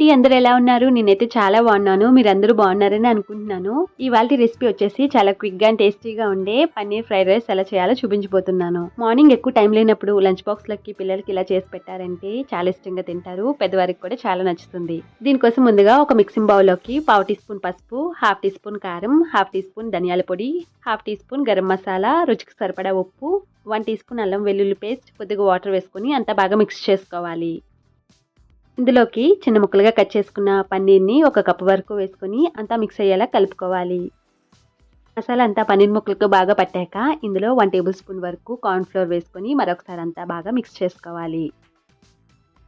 అండి అందరు ఎలా ఉన్నారు? నేనైతే చాలా బాగున్నాను. మీరందరూ బాగున్నారని అనుకుంటున్నాను. ఇవాళ రెసిపీ వచ్చేసి చాలా క్విక్గా అండ్ టేస్టీగా ఉండే పన్నీర్ ఫ్రైడ్ రైస్ ఎలా చేయాలో చూపించబోతున్నాను. మార్నింగ్ ఎక్కువ టైం లేనప్పుడు లంచ్ బాక్స్లకి పిల్లలకి ఇలా చేసి పెట్టారంటే చాలా ఇష్టంగా తింటారు. పెద్దవారికి కూడా చాలా నచ్చుతుంది. దీనికోసం ముందుగా ఒక మిక్సింగ్ బౌల్లోకి పావు టీ స్పూన్ పసుపు హాఫ్ టీ స్పూన్ కారం హాఫ్ టీ స్పూన్ ధనియాల పొడి half teaspoon garam masala రుచికి సరిపడా ఉప్పు వన్ టీ స్పూన్ అల్లం వెల్లుల్లి పేస్ట్ కొద్దిగా వాటర్ వేసుకొని అంతా బాగా మిక్స్ చేసుకోవాలి. ఇందులోకి చిన్న ముక్కలుగా కట్ చేసుకున్న పన్నీర్ని ఒక కప్పు వరకు వేసుకొని అంతా మిక్స్ అయ్యేలా కలుపుకోవాలి. మసాలా అంతా పన్నీర్ ముక్కలకు బాగా పట్టాక ఇందులో వన్ టేబుల్ స్పూన్ వరకు కార్న్ఫ్లోర్ వేసుకొని మరొకసారి అంతా బాగా మిక్స్ చేసుకోవాలి.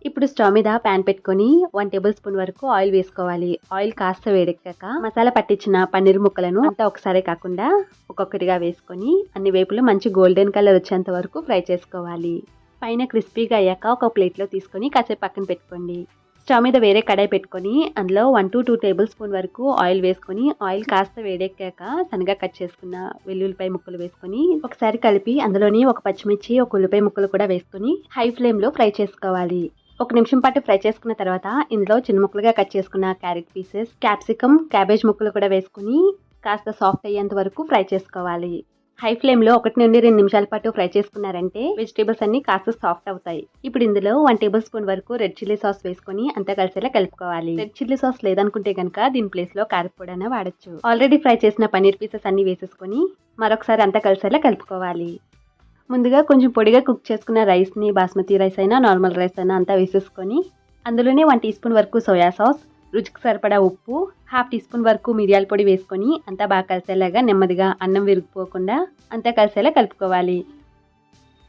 ఇప్పుడు స్టవ్ మీద ప్యాన్ పెట్టుకొని వన్ టేబుల్ స్పూన్ వరకు ఆయిల్ వేసుకోవాలి. ఆయిల్ కాస్త వేడెక్కాక మసాలా పట్టించిన పన్నీర్ ముక్కలను అంతా ఒకసారి కాకుండా ఒక్కొక్కటిగా వేసుకొని అన్ని వైపులు మంచి గోల్డెన్ కలర్ వచ్చేంత వరకు ఫ్రై చేసుకోవాలి. పైన క్రిస్పీగా అయ్యాక ఒక ప్లేట్లో తీసుకొని కాసేపు పక్కన పెట్టుకోండి. స్టవ్ మీద వేరే కడాయి పెట్టుకొని అందులో one to two tablespoon వరకు ఆయిల్ వేసుకొని ఆయిల్ కాస్త వేడెక్కాక సన్నగా కట్ చేసుకున్న వెల్లుల్లిపాయ ముక్కలు వేసుకొని ఒకసారి కలిపి అందులోని ఒక పచ్చిమిర్చి ఒక ఉల్లిపాయ ముక్కలు కూడా వేసుకొని హై ఫ్లేమ్లో ఫ్రై చేసుకోవాలి. ఒక నిమిషం పాటు ఫ్రై చేసుకున్న తర్వాత ఇందులో చిన్న ముక్కలుగా కట్ చేసుకున్న క్యారెట్ పీసెస్ క్యాప్సికమ్ క్యాబేజ్ ముక్కలు కూడా వేసుకుని కాస్త సాఫ్ట్ అయ్యేంత వరకు ఫ్రై చేసుకోవాలి. హై ఫ్లేమ్లో ఒకటి నుండి రెండు నిమిషాల పాటు ఫ్రై చేసుకున్నారంటే వెజిటేబుల్స్ అన్ని కాస్త సాఫ్ట్ అవుతాయి. ఇప్పుడు ఇందులో వన్ టేబుల్ స్పూన్ వరకు రెడ్ చిల్లీ సాస్ వేసుకొని అంతా కలిసేలా కలుపుకోవాలి. రెడ్ చిల్లీ సాస్ లేదనుకుంటే కనుక దీని ప్లేస్లో కారపొడి వాడచ్చు. ఆల్రెడీ ఫ్రై చేసిన పన్నీర్ పీసెస్ అన్ని వేసేసుకొని మరొకసారి అంతా కలిసేలా కలుపుకోవాలి. ముందుగా కొంచెం పొడిగా కుక్ చేసుకున్న రైస్ని బాస్మతి రైస్ అయినా నార్మల్ రైస్ అయినా అంతా వేసేసుకొని అందులోనే వన్ టీ స్పూన్ వరకు సోయా సాస్ రుచికి సరిపడా ఉప్పు హాఫ్ టీ స్పూన్ వరకు మిరియాల పొడి వేసుకొని అంతా బాగా కలిసేలాగా నెమ్మదిగా అన్నం విరిగిపోకుండా అంతా కలిసేలా కలుపుకోవాలి.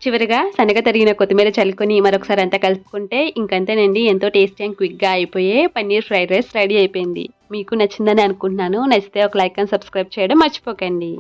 చివరిగా సన్నగా తరిగిన కొత్తిమీర చల్లుకొని మరొకసారి అంతా కలుపుకుంటే ఇంకంతేనండి ఎంతో టేస్టీ అండ్ క్విక్గా అయిపోయే పన్నీర్ ఫ్రైడ్ రైస్ రెడీ అయిపోయింది. మీకు నచ్చిందని అనుకుంటున్నాను నచ్చితే ఒక లైక్ అండ్ సబ్స్క్రైబ్ చేయడం మర్చిపోకండి.